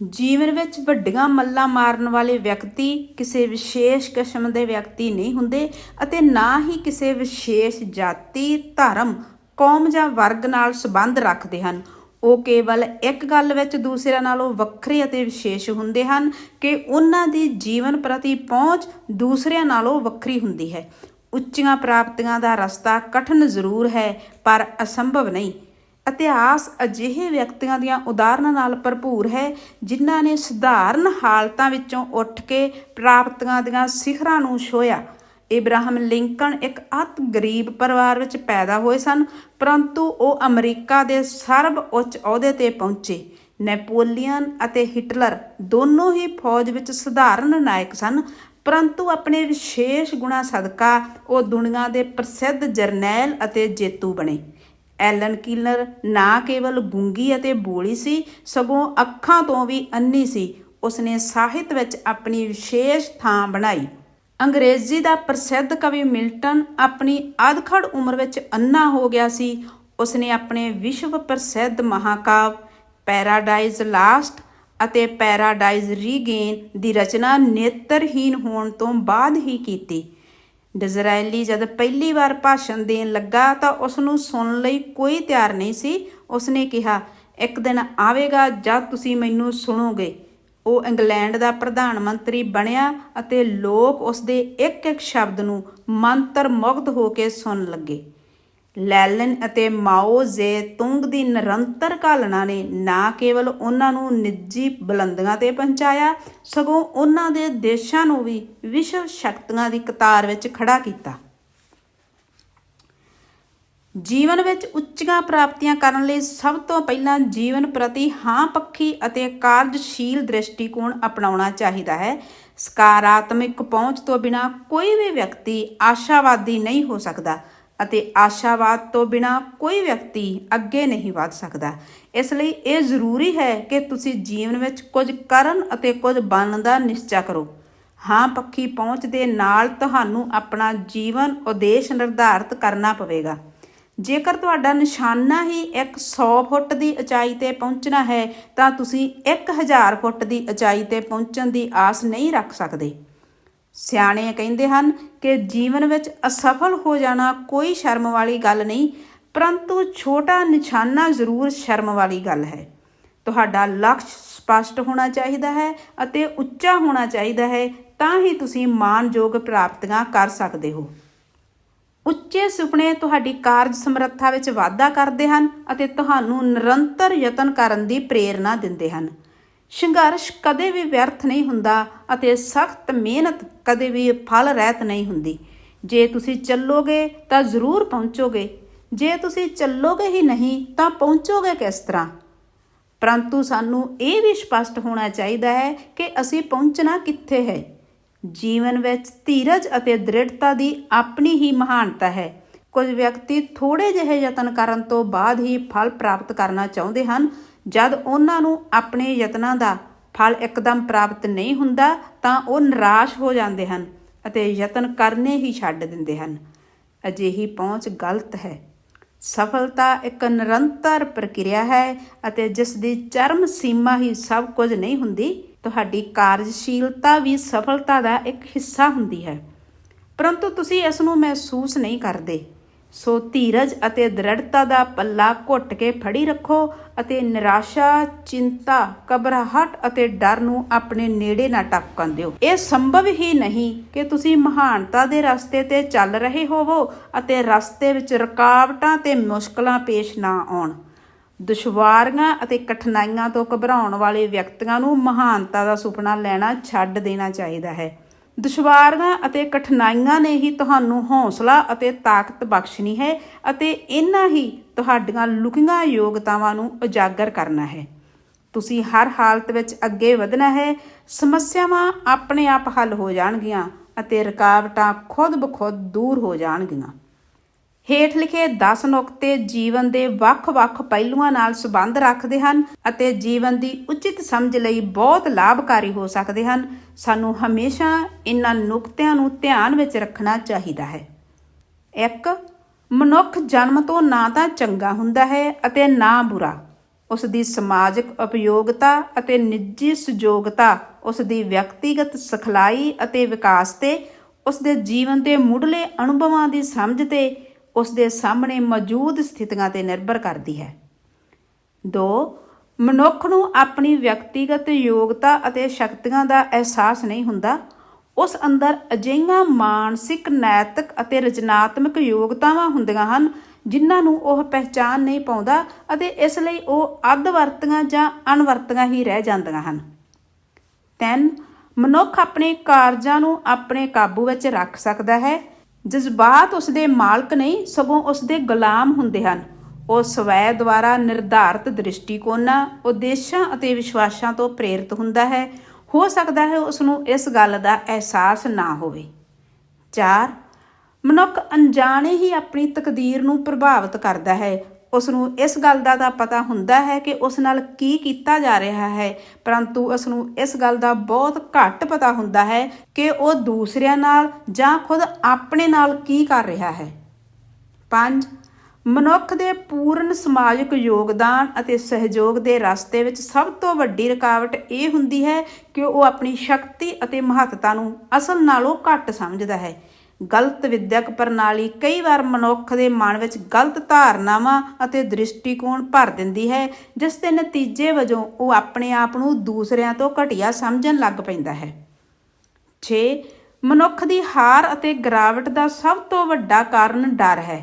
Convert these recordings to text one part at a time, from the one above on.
ਜੀਵਨ ਵਿੱਚ ਵੱਡੀਆਂ ਮੱਲਾਂ ਮਾਰਨ ਵਾਲੇ ਵਿਅਕਤੀ ਕਿਸੇ ਵਿਸ਼ੇਸ਼ ਕਿਸਮ ਦੇ ਵਿਅਕਤੀ ਨਹੀਂ ਹੁੰਦੇ ਅਤੇ ਨਾ ਹੀ ਕਿਸੇ ਵਿਸ਼ੇਸ਼ ਜਾਤੀ, ਧਰਮ, ਕੌਮ ਜਾਂ ਵਰਗ ਨਾਲ ਸੰਬੰਧ ਰੱਖਦੇ ਹਨ। ਉਹ ਕੇਵਲ ਇੱਕ ਗੱਲ ਵਿੱਚ ਦੂਸਰਿਆਂ ਨਾਲੋਂ ਵੱਖਰੇ ਅਤੇ ਵਿਸ਼ੇਸ਼ ਹੁੰਦੇ ਹਨ ਕਿ ਉਹਨਾਂ ਦੀ ਜੀਵਨ ਪ੍ਰਤੀ ਪਹੁੰਚ ਦੂਸਰਿਆਂ ਨਾਲੋਂ ਵੱਖਰੀ ਹੁੰਦੀ ਹੈ। ਉੱਚੀਆਂ ਪ੍ਰਾਪਤੀਆਂ ਦਾ ਰਸਤਾ ਕਠਿਨ ਜ਼ਰੂਰ ਹੈ, ਪਰ ਅਸੰਭਵ ਨਹੀਂ। ਇਤਿਹਾਸ ਅਜਿਹੇ ਵਿਅਕਤੀਆਂ ਦੀਆਂ ਉਦਾਹਰਨਾਂ ਨਾਲ ਭਰਪੂਰ ਹੈ, ਜਿਨ੍ਹਾਂ ਨੇ ਸਧਾਰਨ ਹਾਲਤਾਂ ਵਿੱਚੋਂ ਉੱਠ ਕੇ ਪ੍ਰਾਪਤੀਆਂ ਦੀਆਂ ਸਿਖਰਾਂ ਨੂੰ ਛੋਇਆ ਇਬਰਾਹਿਮ ਲਿੰਕਨ ਇੱਕ ਅਤ ਗਰੀਬ ਪਰਿਵਾਰ ਵਿੱਚ ਪੈਦਾ ਹੋਏ ਸਨ, ਪਰੰਤੂ ਉਹ ਅਮਰੀਕਾ ਦੇ ਸਰਬ ਉੱਚ ਅਹੁਦੇ ਤੇ ਪਹੁੰਚੇ। ਨੈਪੋਲੀਅਨ ਅਤੇ ਹਿਟਲਰ ਦੋਨੋਂ ਹੀ ਫੌਜ ਵਿੱਚ ਸਧਾਰਨ ਨਾਇਕ ਸਨ, ਪਰੰਤੂ ਆਪਣੇ ਵਿਸ਼ੇਸ਼ ਗੁਣਾ ਸਦਕਾ ਉਹ ਦੁਨੀਆ ਦੇ ਪ੍ਰਸਿੱਧ ਜਰਨੈਲ ਅਤੇ ਜੇਤੂ ਬਣੇ। ਐਲਨ ਕਿਲਰ ਨਾ ਕੇਵਲ ਗੂੰਗੀ ਅਤੇ ਬੋਲੀ ਸੀ, ਸਗੋਂ ਅੱਖਾਂ ਤੋਂ ਵੀ ਅੰਨੀ ਸੀ। ਉਸਨੇ ਸਾਹਿਤ ਵਿੱਚ ਆਪਣੀ ਵਿਸ਼ੇਸ਼ ਥਾਂ ਬਣਾਈ। ਅੰਗਰੇਜ਼ੀ ਦਾ ਪ੍ਰਸਿੱਧ ਕਵੀ ਮਿਲਟਨ ਆਪਣੀ ਅਧਖੜ ਉਮਰ ਵਿੱਚ ਅੰਨਾ ਹੋ ਗਿਆ ਸੀ। ਉਸਨੇ ਆਪਣੇ ਵਿਸ਼ਵ ਪ੍ਰਸਿੱਧ ਮਹਾਕਾਵ ਪੈਰਾਡਾਈਜ਼ ਲਾਸਟ ਅਤੇ ਪੈਰਾਡਾਈਜ਼ ਰੀਗੇਨ ਦੀ ਰਚਨਾ ਨੇਤਰਹੀਨ ਹੋਣ ਤੋਂ ਬਾਅਦ ਹੀ ਕੀਤੀ। ਡਿਜ਼ਰਾਇਲੀ ਜਦ ਪਹਿਲੀ ਵਾਰ ਭਾਸ਼ਣ ਦੇਣ ਲੱਗਾ ਤਾਂ ਉਸ ਨੂੰ ਸੁਣਨ ਲਈ ਕੋਈ ਤਿਆਰ ਨਹੀਂ ਸੀ। ਉਸਨੇ ਕਿਹਾ, ਇੱਕ ਦਿਨ ਆਵੇਗਾ ਜਦ ਤੁਸੀਂ ਮੈਨੂੰ ਸੁਣੋਗੇ। ਉਹ ਇੰਗਲੈਂਡ ਦਾ ਪ੍ਰਧਾਨ ਮੰਤਰੀ ਬਣਿਆ ਅਤੇ ਲੋਕ ਉਸ ਦੇ ਇੱਕ ਇੱਕ ਸ਼ਬਦ ਨੂੰ ਮੰਤਰ ਮੁਗਧ ਹੋ ਕੇ ਸੁਣਨ ਲੱਗੇ। ਲੈਲਨ ਅਤੇ ਮਾਓ ਜ਼ੇ ਤੁੰਗ ਦੀ ਨਿਰੰਤਰ ਘਾਲਣਾ ਨੇ ਨਾ ਕੇਵਲ ਉਹਨਾਂ ਨੂੰ ਨਿੱਜੀ ਬੁਲੰਦੀਆਂ ਤੇ ਪਹੁੰਚਾਇਆ, ਸਗੋਂ ਉਹਨਾਂ ਦੇ ਦੇਸ਼ਾਂ ਨੂੰ ਵੀ ਵਿਸ਼ਵ ਸ਼ਕਤੀਆਂ ਦੀ ਕਤਾਰ ਵਿੱਚ ਖੜਾ ਕੀਤਾ। ਜੀਵਨ ਵਿੱਚ ਉੱਚੀਆਂ ਪ੍ਰਾਪਤੀਆਂ ਕਰਨ ਲਈ ਸਭ ਤੋਂ ਪਹਿਲਾਂ ਜੀਵਨ ਪ੍ਰਤੀ ਹਾਂ ਪੱਖੀ ਅਤੇ ਕਾਰਜਸ਼ੀਲ ਦ੍ਰਿਸ਼ਟੀਕੋਣ ਅਪਣਾਉਣਾ ਚਾਹੀਦਾ ਹੈ। ਸਕਾਰਾਤਮਿਕ ਪਹੁੰਚ ਤੋਂ ਬਿਨਾ ਕੋਈ ਵੀ ਵਿਅਕਤੀ ਆਸ਼ਾਵਾਦੀ ਨਹੀਂ ਹੋ ਸਕਦਾ। ਅਤੇ ਆਸ਼ਾਵਾਦ ਤੋਂ ਬਿਨਾ ਕੋਈ ਵਿਅਕਤੀ ਅੱਗੇ ਨਹੀਂ ਵਧ ਸਕਦਾ। ਇਸ ਲਈ ਇਹ ਜ਼ਰੂਰੀ ਹੈ ਕਿ ਤੁਸੀਂ ਜੀਵਨ ਵਿੱਚ ਕੁਝ ਕਰਨ ਅਤੇ ਕੁਝ ਬਣਨ ਦਾ ਨਿਸ਼ਚਾ ਕਰੋ। ਹਾਂ, ਪੱਖੀ ਪਹੁੰਚ ਦੇ ਨਾਲ ਤੁਹਾਨੂੰ ਆਪਣਾ ਜੀਵਨ ਉਦੇਸ਼ ਨਿਰਧਾਰਤ ਕਰਨਾ ਪਵੇਗਾ। ਜੇਕਰ ਤੁਹਾਡਾ ਨਿਸ਼ਾਨਾ ਹੀ ਇੱਕ 100 ਫੁੱਟ ਦੀ ਉਚਾਈ ਤੇ ਪਹੁੰਚਣਾ ਹੈ, ਤਾਂ ਤੁਸੀਂ 1000 ਫੁੱਟ ਦੀ ਉਚਾਈ ਤੇ ਪਹੁੰਚਣ ਦੀ ਆਸ ਨਹੀਂ ਰੱਖ ਸਕਦੇ। ਸਿਆਣੇ ਕਹਿੰਦੇ ਹਨ ਕਿ ਜੀਵਨ ਵਿੱਚ ਅਸਫਲ ਹੋ ਜਾਣਾ ਕੋਈ ਸ਼ਰਮ ਵਾਲੀ ਗੱਲ ਨਹੀਂ, ਪਰੰਤੂ ਛੋਟਾ ਨਿਸ਼ਾਨਾ ਜ਼ਰੂਰ ਸ਼ਰਮ ਵਾਲੀ ਗੱਲ ਹੈ। ਤੁਹਾਡਾ ਲਕਸ਼ ਸਪਸ਼ਟ ਹੋਣਾ ਚਾਹੀਦਾ ਹੈ ਅਤੇ ਉੱਚਾ ਹੋਣਾ ਚਾਹੀਦਾ ਹੈ, ਤਾਂ ਹੀ ਤੁਸੀਂ ਮਾਨਯੋਗ ਪ੍ਰਾਪਤੀਆਂ ਕਰ ਸਕਦੇ ਹੋ। ਉੱਚੇ ਸੁਪਨੇ ਤੁਹਾਡੀ ਕਾਰਜ ਸਮਰੱਥਾ ਵਿੱਚ ਵਾਧਾ ਕਰਦੇ ਹਨ ਅਤੇ ਤੁਹਾਨੂੰ ਨਿਰੰਤਰ ਯਤਨ ਕਰਨ ਦੀ ਪ੍ਰੇਰਣਾ ਦਿੰਦੇ ਹਨ। ਸੰਘਰਸ਼ ਕਦੇ ਵੀ ਵਿਅਰਥ ਨਹੀਂ ਹੁੰਦਾ ਅਤੇ ਸਖਤ ਮਿਹਨਤ ਕਦੇ ਵੀ ਫਲ ਰਹਿਤ ਨਹੀਂ ਹੁੰਦੀ। ਜੇ ਤੁਸੀਂ ਚੱਲੋਗੇ ਤਾਂ ਜ਼ਰੂਰ ਪਹੁੰਚੋਗੇ। ਜੇ ਤੁਸੀਂ ਚੱਲੋਗੇ ਹੀ ਨਹੀਂ ਤਾਂ ਪਹੁੰਚੋਗੇ ਕਿਸ ਤਰ੍ਹਾਂ? ਪਰੰਤੂ ਸਾਨੂੰ ਇਹ ਵੀ ਸਪਸ਼ਟ ਹੋਣਾ ਚਾਹੀਦਾ ਹੈ ਕਿ ਅਸੀਂ ਪਹੁੰਚਣਾ ਕਿੱਥੇ ਹੈ। ਜੀਵਨ ਵਿੱਚ ਧੀਰਜ ਅਤੇ ਦ੍ਰਿੜਤਾ ਦੀ ਆਪਣੀ ਹੀ ਮਹਾਨਤਾ ਹੈ। ਕੁਝ ਵਿਅਕਤੀ ਥੋੜੇ ਜਿਹੇ ਯਤਨ ਕਰਨ ਤੋਂ ਬਾਅਦ ਹੀ ਫਲ ਪ੍ਰਾਪਤ ਕਰਨਾ ਚਾਹੁੰਦੇ ਹਨ ਜਦ ਉਹਨਾਂ ਨੂੰ ਆਪਣੇ ਯਤਨਾਂ ਦਾ ਫਲ ਇੱਕਦਮ ਪ੍ਰਾਪਤ ਨਹੀਂ ਹੁੰਦਾ, ਤਾਂ ਉਹ ਨਿਰਾਸ਼ ਹੋ ਜਾਂਦੇ ਹਨ ਅਤੇ ਯਤਨ ਕਰਨੇ ਹੀ ਛੱਡ ਦਿੰਦੇ ਹਨ। ਅਜਿਹੀ ਪਹੁੰਚ ਗਲਤ ਹੈ। ਸਫਲਤਾ ਇੱਕ ਨਿਰੰਤਰ ਪ੍ਰਕਿਰਿਆ ਹੈ ਅਤੇ ਜਿਸ ਦੀ ਚਰਮ ਸੀਮਾ ਹੀ ਸਭ ਕੁਝ ਨਹੀਂ ਹੁੰਦੀ, ਤੁਹਾਡੀ ਕਾਰਜਸ਼ੀਲਤਾ ਵੀ ਸਫਲਤਾ ਦਾ ਇੱਕ ਹਿੱਸਾ ਹੁੰਦੀ ਹੈ। ਪਰੰਤੂ ਤੁਸੀਂ ਇਸ ਨੂੰ ਮਹਿਸੂਸ ਨਹੀਂ ਕਰਦੇ। ਸੋ ਧੀਰਜ ਅਤੇ ਦ੍ਰਿੜਤਾ ਦਾ ਪੱਲਾ ਘੁੱਟ ਕੇ ਫੜੀ ਰੱਖੋ ਅਤੇ ਨਿਰਾਸ਼ਾ, ਚਿੰਤਾ, ਘਬਰਾਹਟ ਅਤੇ ਡਰ ਨੂੰ ਆਪਣੇ ਨੇੜੇ ਨਾ ਟਪਕਣ ਦਿਓ। ਇਹ ਸੰਭਵ ਹੀ ਨਹੀਂ ਕਿ ਤੁਸੀਂ ਮਹਾਨਤਾ ਦੇ ਰਸਤੇ ਤੇ ਚੱਲ ਰਹੇ ਹੋਵੋ ਅਤੇ ਰਸਤੇ ਵਿੱਚ ਰੁਕਾਵਟਾਂ ਤੇ ਮੁਸ਼ਕਲਾਂ ਪੇਸ਼ ਨਾ ਆਉਣ। ਦੁਸ਼ਵਾਰੀਆਂ ਅਤੇ ਕਠਿਨਾਈਆਂ ਤੋਂ ਘਬਰਾਉਣ ਵਾਲੇ ਵਿਅਕਤੀਆਂ ਨੂੰ ਮਹਾਨਤਾ ਦਾ ਸੁਪਨਾ ਲੈਣਾ ਛੱਡ ਦੇਣਾ ਚਾਹੀਦਾ ਹੈ। ਦੁਸ਼ਵਾਰੀਆਂ ਅਤੇ ਕਠਿਨਾਈਆਂ ਨੇ ਹੀ ਤੁਹਾਨੂੰ ਹੌਸਲਾ ਅਤੇ ਤਾਕਤ ਬਖਸ਼ਣੀ ਹੈ ਅਤੇ ਇਹਨਾਂ ਹੀ ਤੁਹਾਡੀਆਂ ਲੁਕੀਆਂ ਯੋਗਤਾਵਾਂ ਨੂੰ ਉਜਾਗਰ ਕਰਨਾ ਹੈ। ਤੁਸੀਂ ਹਰ ਹਾਲਤ ਵਿੱਚ ਅੱਗੇ ਵਧਣਾ ਹੈ, ਸਮੱਸਿਆਵਾਂ ਆਪਣੇ ਆਪ ਹੱਲ ਹੋ ਜਾਣਗੀਆਂ ਅਤੇ ਰੁਕਾਵਟਾਂ ਖੁਦ ਬਖੁਦ ਦੂਰ ਹੋ ਜਾਣਗੀਆਂ। ਹੇਠ ਲਿਖੇ 10 ਨੁਕਤੇ ਜੀਵਨ ਦੇ ਵੱਖ-ਵੱਖ ਪਹਿਲੂਆਂ ਨਾਲ ਸੰਬੰਧ ਰੱਖਦੇ ਹਨ ਅਤੇ ਜੀਵਨ ਦੀ ਉਚਿਤ ਸਮਝ ਲਈ ਬਹੁਤ ਲਾਭਕਾਰੀ ਹੋ ਸਕਦੇ ਹਨ। ਸਾਨੂੰ ਹਮੇਸ਼ਾ ਇਹਨਾਂ ਨੁਕਤਿਆਂ ਨੂੰ ਧਿਆਨ ਵਿੱਚ ਰੱਖਣਾ ਚਾਹੀਦਾ ਹੈ। 1 ਮਨੁੱਖ ਜਨਮ ਤੋਂ ਨਾ ਤਾਂ ਚੰਗਾ ਹੁੰਦਾ ਹੈ ਅਤੇ ਨਾ ਬੁਰਾ। ਉਸ ਦੀ ਸਮਾਜਿਕ ਉਪਯੋਗਤਾ ਅਤੇ ਨਿੱਜੀ ਸੁਜੋਗਤਾ ਉਸ ਦੀ ਵਿਅਕਤੀਗਤ ਸਿਖਲਾਈ ਅਤੇ ਵਿਕਾਸ ਤੇ, ਉਸ ਦੇ ਜੀਵਨ ਦੇ ਮੁੱਢਲੇ ਅਨੁਭਵਾਂ ਦੀ ਸਮਝ ਤੇ ਉਸ ਦੇ ਸਾਹਮਣੇ ਮੌਜੂਦ ਸਥਿਤੀਆਂ ਤੇ ਨਿਰਭਰ ਕਰਦੀ ਹੈ। 2 ਮਨੁੱਖ ਨੂੰ ਆਪਣੀ ਵਿਅਕਤੀਗਤ ਯੋਗਤਾ ਅਤੇ ਸ਼ਕਤੀਆਂ ਦਾ ਅਹਿਸਾਸ ਨਹੀਂ ਹੁੰਦਾ। ਉਸ ਅੰਦਰ ਅਜਿਹੀਆਂ ਮਾਨਸਿਕ, ਨੈਤਿਕ ਅਤੇ ਰਚਨਾਤਮਕ ਯੋਗਤਾਵਾਂ ਹੁੰਦੀਆਂ ਹਨ, ਜਿਨ੍ਹਾਂ ਨੂੰ ਉਹ ਪਹਿਚਾਨ ਨਹੀਂ ਪਾਉਂਦਾ ਅਤੇ ਇਸ ਲਈ ਉਹ ਅੱਧ ਜਾਂ ਅਣਵਰਤੀਆਂ ਹੀ ਰਹਿ ਜਾਂਦੀਆਂ ਹਨ। 3 ਮਨੁੱਖ ਆਪਣੇ ਕਾਰਜਾਂ ਨੂੰ ਆਪਣੇ ਕਾਬੂ ਵਿੱਚ ਰੱਖ ਸਕਦਾ ਹੈ। ਜਜ਼ਬਾਤ ਉਸ ਦੇ ਮਾਲਕ ਨਹੀਂ, ਸਗੋਂ ਉਸ ਦੇ ਗੁਲਾਮ ਹੁੰਦੇ ਹਨ। ਉਹ ਸਵੈ ਦੁਆਰਾ ਨਿਰਧਾਰਤ ਦ੍ਰਿਸ਼ਟੀਕੋਣਾਂ ਉਦੇਸ਼ਾਂ ਅਤੇ ਵਿਸ਼ਵਾਸਾਂ ਤੋਂ ਪ੍ਰੇਰਿਤ ਹੁੰਦਾ ਹੈ। ਹੋ ਸਕਦਾ ਹੈ ਉਸ ਨੂੰ ਇਸ ਗੱਲ ਦਾ ਅਹਿਸਾਸ ਨਾ ਹੋਵੇ। 4 ਮਨੁੱਖ ਅਣਜਾਣੇ ਹੀ ਆਪਣੀ ਤਕਦੀਰ ਨੂੰ ਪ੍ਰਭਾਵਿਤ ਕਰਦਾ ਹੈ। ਉਸ ਨੂੰ ਇਸ ਗੱਲ ਦਾ ਤਾਂ ਪਤਾ ਹੁੰਦਾ ਹੈ ਕਿ ਉਸ ਨਾਲ ਕੀ ਕੀਤਾ ਜਾ ਰਿਹਾ ਹੈ, ਪਰੰਤੂ ਉਸ ਨੂੰ ਇਸ ਗੱਲ ਦਾ ਬਹੁਤ ਘੱਟ ਪਤਾ ਹੁੰਦਾ ਹੈ ਕਿ ਉਹ ਦੂਸਰਿਆਂ ਨਾਲ ਜਾਂ ਖੁਦ ਆਪਣੇ ਨਾਲ ਕੀ ਕਰ ਰਿਹਾ ਹੈ। 5 ਮਨੁੱਖ ਦੇ ਪੂਰਨ ਸਮਾਜਿਕ ਯੋਗਦਾਨ ਅਤੇ ਸਹਿਯੋਗ ਦੇ ਰਸਤੇ ਵਿੱਚ ਸਭ ਤੋਂ ਵੱਡੀ ਰੁਕਾਵਟ ਇਹ ਹੁੰਦੀ ਹੈ ਕਿ ਉਹ ਆਪਣੀ ਸ਼ਕਤੀ ਅਤੇ ਮਹੱਤਤਾ ਨੂੰ ਅਸਲ ਨਾਲੋਂ ਘੱਟ ਸਮਝਦਾ ਹੈ। ਗਲਤ ਵਿਦਿਅਕ ਪ੍ਰਣਾਲੀ ਕਈ ਵਾਰ ਮਨੁੱਖ ਦੇ ਮਨ ਵਿੱਚ ਗਲਤ ਧਾਰਨਾਵਾਂ ਅਤੇ ਦ੍ਰਿਸ਼ਟੀਕੋਣ ਭਰ ਦਿੰਦੀ ਹੈ, ਜਿਸ ਦੇ ਨਤੀਜੇ ਵਜੋਂ ਉਹ ਆਪਣੇ ਆਪ ਨੂੰ ਦੂਸਰਿਆਂ ਤੋਂ ਘਟੀਆ ਸਮਝਣ ਲੱਗ ਪੈਂਦਾ ਹੈ। 6 ਮਨੁੱਖ ਦੀ ਹਾਰ ਅਤੇ ਗਿਰਾਵਟ ਦਾ ਸਭ ਤੋਂ ਵੱਡਾ ਕਾਰਨ ਡਰ ਹੈ।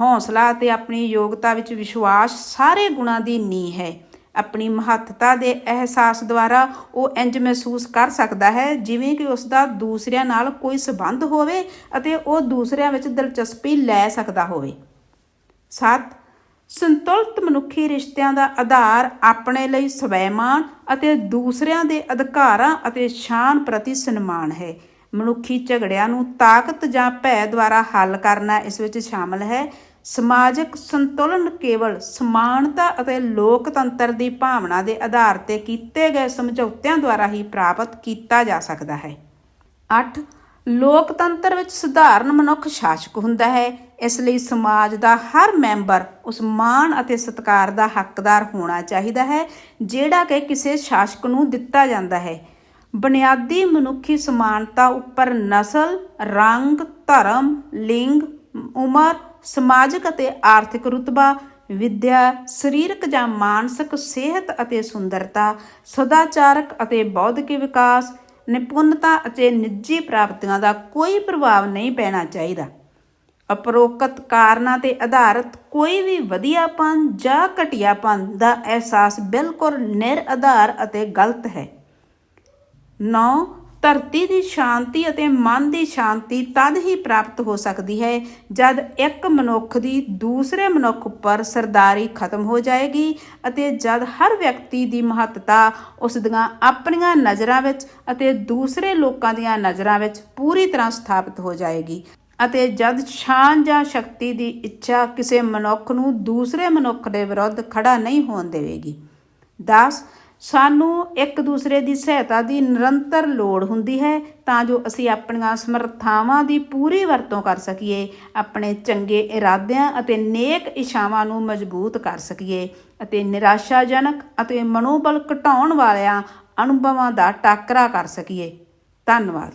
ਹੌਸਲਾ ਅਤੇ ਆਪਣੀ ਯੋਗਤਾ ਵਿੱਚ ਵਿਸ਼ਵਾਸ ਸਾਰੇ ਗੁਣਾਂ ਦੀ ਨੀਂਹ ਹੈ। ਆਪਣੀ ਮਹੱਤਤਾ ਦੇ ਅਹਿਸਾਸ ਦੁਆਰਾ ਉਹ ਇੰਜ ਮਹਿਸੂਸ ਕਰ ਸਕਦਾ ਹੈ, ਜਿਵੇਂ ਕਿ ਉਸ ਦਾ ਦੂਸਰਿਆਂ ਨਾਲ ਕੋਈ ਸਬੰਧ ਹੋਵੇ ਅਤੇ ਉਹ ਦੂਸਰਿਆਂ ਵਿੱਚ ਦਿਲਚਸਪੀ ਲੈ ਸਕਦਾ ਹੋਵੇ। 7 ਸੰਤੁਲਿਤ ਮਨੁੱਖੀ ਰਿਸ਼ਤਿਆਂ ਦਾ ਆਧਾਰ ਆਪਣੇ ਲਈ ਸਵੈਮਾਨ ਅਤੇ ਦੂਸਰਿਆਂ ਦੇ ਅਧਿਕਾਰਾਂ ਅਤੇ ਸ਼ਾਨ ਪ੍ਰਤੀ ਸਨਮਾਨ ਹੈ। ਮਨੁੱਖੀ ਝਗੜਿਆਂ ਨੂੰ ਤਾਕਤ ਜਾਂ ਭੈ ਦੁਆਰਾ ਹੱਲ ਕਰਨਾ ਇਸ ਵਿੱਚ ਸ਼ਾਮਲ ਹੈ। ਸਮਾਜਿਕ ਸੰਤੁਲਨ ਕੇਵਲ ਸਮਾਨਤਾ ਅਤੇ ਲੋਕਤੰਤਰ ਦੀ ਭਾਵਨਾ ਦੇ ਆਧਾਰ ਤੇ ਕੀਤੇ ਗਏ ਸਮਝੌਤਿਆਂ ਦੁਆਰਾ ਹੀ ਪ੍ਰਾਪਤ ਕੀਤਾ ਜਾ ਸਕਦਾ ਹੈ। 8 ਲੋਕਤੰਤਰ ਵਿੱਚ ਸਧਾਰਨ ਮਨੁੱਖ ਸ਼ਾਸਕ ਹੁੰਦਾ ਹੈ। ਇਸ ਲਈ ਸਮਾਜ ਦਾ ਹਰ ਮੈਂਬਰ ਉਸ ਮਾਣ ਅਤੇ ਸਤਿਕਾਰ ਦਾ ਹੱਕਦਾਰ ਹੋਣਾ ਚਾਹੀਦਾ ਹੈ, ਜਿਹੜਾ ਕਿ ਕਿਸੇ ਸ਼ਾਸਕ ਨੂੰ ਦਿੱਤਾ ਜਾਂਦਾ ਹੈ। ਬੁਨਿਆਦੀ ਮਨੁੱਖੀ ਸਮਾਨਤਾ ਉੱਪਰ ਨਸਲ, ਰੰਗ, ਧਰਮ, ਲਿੰਗ, ਉਮਰ ਸਮਾਜਿਕ ਅਤੇ ਆਰਥਿਕ ਰੁਤਬਾ, ਵਿਦਿਆ, ਸਰੀਰਕ ਜਾਂ ਮਾਨਸਿਕ ਸਿਹਤ ਅਤੇ ਸੁੰਦਰਤਾ, ਸਦਾਚਾਰਕ ਅਤੇ ਬੌਧਿਕ ਵਿਕਾਸ, ਨਿਪੁੰਨਤਾ ਅਤੇ ਨਿੱਜੀ ਪ੍ਰਾਪਤੀਆਂ ਦਾ ਕੋਈ ਪ੍ਰਭਾਵ ਨਹੀਂ ਪੈਣਾ ਚਾਹੀਦਾ। ਅਪਰੋਕਤ ਕਾਰਨਾਂ ਤੇ ਆਧਾਰਿਤ ਕੋਈ ਵੀ ਵਧੀਆਪਨ ਜਾਂ ਘਟੀਆਪਨ ਦਾ ਅਹਿਸਾਸ ਬਿਲਕੁਲ ਨਿਰ ਆਧਾਰ ਅਤੇ ਗਲਤ ਹੈ। 9 ਧਰਤੀ ਦੀ ਸ਼ਾਂਤੀ ਅਤੇ ਮਨ ਦੀ ਸ਼ਾਂਤੀ ਤਦ ਹੀ ਪ੍ਰਾਪਤ ਹੋ ਸਕਦੀ ਹੈ, ਜਦ ਇੱਕ ਮਨੁੱਖ ਦੀ ਦੂਸਰੇ ਮਨੁੱਖ ਉੱਪਰ ਸਰਦਾਰੀ ਖਤਮ ਹੋ ਜਾਏਗੀ ਅਤੇ ਜਦ ਹਰ ਵਿਅਕਤੀ ਦੀ ਮਹੱਤਤਾ ਉਸ ਦੀਆਂ ਆਪਣੀਆਂ ਨਜ਼ਰਾਂ ਵਿੱਚ ਅਤੇ ਦੂਸਰੇ ਲੋਕਾਂ ਦੀਆਂ ਨਜ਼ਰਾਂ ਵਿੱਚ ਪੂਰੀ ਤਰ੍ਹਾਂ ਸਥਾਪਿਤ ਹੋ ਜਾਏਗੀ ਅਤੇ ਜਦ ਸ਼ਾਨ ਜਾਂ ਸ਼ਕਤੀ ਦੀ ਇੱਛਾ ਕਿਸੇ ਮਨੁੱਖ ਨੂੰ ਦੂਸਰੇ ਮਨੁੱਖ ਦੇ ਵਿਰੁੱਧ ਖੜਾ ਨਹੀਂ ਹੋਣ ਦੇਵੇਗੀ। 10 ਸਾਨੂੰ ਇੱਕ ਦੂਸਰੇ ਦੀ ਸਹਾਇਤਾ ਦੀ ਨਿਰੰਤਰ ਲੋੜ ਹੁੰਦੀ ਹੈ ਤਾਂ ਜੋ ਅਸੀਂ ਆਪਣੀਆਂ ਸਮਰੱਥਾਵਾਂ ਦੀ ਪੂਰੀ ਵਰਤੋਂ ਕਰ ਸਕੀਏ, ਆਪਣੇ ਚੰਗੇ ਇਰਾਦਿਆਂ ਅਤੇ ਨੇਕ ਇਛਾਵਾਂ ਨੂੰ ਮਜ਼ਬੂਤ ਕਰ ਸਕੀਏ ਅਤੇ ਨਿਰਾਸ਼ਾਜਨਕ ਅਤੇ ਮਨੋਬਲ ਘਟਾਉਣ ਵਾਲਿਆਂ ਅਨੁਭਵਾਂ ਦਾ ਟਾਕਰਾ ਕਰ ਸਕੀਏ। ਧੰਨਵਾਦ।